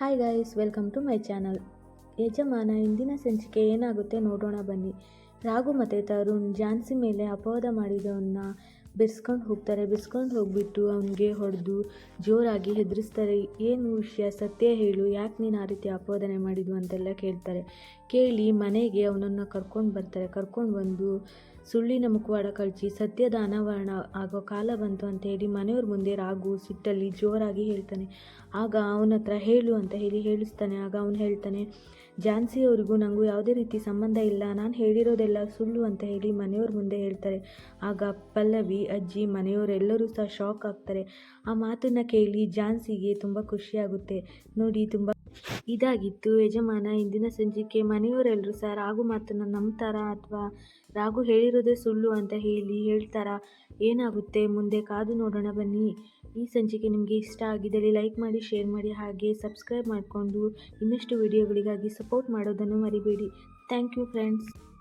Hi guys welcome to my channel ಯಜಮಾನ, ಇಂದಿನ ಸಂಚಿಕೆ ಏನಾಗುತ್ತೆ ನೋಡೋಣ ಬನ್ನಿ. ರಾಘು ಮತ್ತು ತರುಣ್ ಜಾನ್ಸಿ ಮೇಲೆ ಅಪವಾದ ಮಾಡಿದವನ್ನ ಬಿರ್ಸ್ಕೊಂಡು ಹೋಗ್ತಾರೆ. ಬಿರ್ಸ್ಕೊಂಡು ಹೋಗ್ಬಿಟ್ಟು ಅವನಿಗೆ ಹೊಡೆದು ಜೋರಾಗಿ ಹೆದರಿಸ್ತಾರೆ. ಏನು ವಿಷಯ? ಸತ್ಯ ಹೇಳು. ಯಾಕೆ ನೀನು ಆ ರೀತಿ ಅಪವಾದನೆ ಮಾಡಿದ್ವು ಅಂತೆಲ್ಲ ಕೇಳ್ತಾರೆ. ಕೇಳಿ ಮನೆಗೆ ಅವನನ್ನು ಕರ್ಕೊಂಡು ಬರ್ತಾರೆ. ಕರ್ಕೊಂಡು ಬಂದು ಸುಳ್ಳಿನ ಮುಖವಾಡ ಕಳಚಿ ಸತ್ಯದ ಅನಾವರಣ ಆಗೋ ಕಾಲ ಬಂತು ಅಂತ ಹೇಳಿ ಮನೆಯವ್ರ ಮುಂದೆ ರಾಗು ಸಿಟ್ಟಲ್ಲಿ ಜೋರಾಗಿ ಹೇಳ್ತಾನೆ. ಆಗ ಅವನ ಹತ್ರ ಹೇಳು ಅಂತ ಹೇಳಿ ಹೇಳಿಸ್ತಾನೆ. ಆಗ ಅವನು ಹೇಳ್ತಾನೆ ಝಾನ್ಸಿ ಅವ್ರಿಗೂ ನನಗೂ ಯಾವುದೇ ರೀತಿ ಸಂಬಂಧ ಇಲ್ಲ. ನಾನು ಹೇಳಿರೋದೆಲ್ಲ ಸುಳ್ಳು ಅಂತ ಹೇಳಿ ಮನೆಯವ್ರ ಮುಂದೆ ಹೇಳ್ತಾರೆ. ಆಗ ಪಲ್ಲವಿ, ಅಜ್ಜಿ, ಮನೆಯವರೆಲ್ಲರೂ ಸಹ ಶಾಕ್ ಆಗ್ತಾರೆ. ಆ ಮಾತನ್ನು ಕೇಳಿ ಝಾನ್ಸಿಗೆ ತುಂಬ ಖುಷಿಯಾಗುತ್ತೆ. ನೋಡಿ ತುಂಬ ಇದಾಗಿತ್ತು. ಯಜಮಾನ, ಇಂದಿನ ಸಂಚಿಕೆ, ಮನೆಯವರೆಲ್ಲರೂ ಸಹ ರಾಘು ಮಾತನ್ನು ನಂಬ್ತಾರಾ ಅಥವಾ ರಾಘು ಹೇಳಿರೋದೇ ಸುಳ್ಳು ಅಂತ ಹೇಳಿ ಹೇಳ್ತಾರಾ. ಏನಾಗುತ್ತೆ? ಮುಂದೆ ಕಾದು ನೋಡೋಣ ಬನ್ನಿ. ಈ ಸಂಚಿಕೆ ನಿಮಗೆ ಇಷ್ಟ ಆಗಿದ್ದಲ್ಲಿ ಲೈಕ್ ಮಾಡಿ, ಶೇರ್ ಮಾಡಿ, ಹಾಗೆ ಸಬ್ಸ್ಕ್ರೈಬ್ ಮಾಡಿಕೊಂಡು ಇನ್ನಷ್ಟು ವಿಡಿಯೋಗಳಿಗಾಗಿ ಸಪೋರ್ಟ್ ಮಾಡೋದನ್ನು ಮರಿಬೇಡಿ. Thank you friends.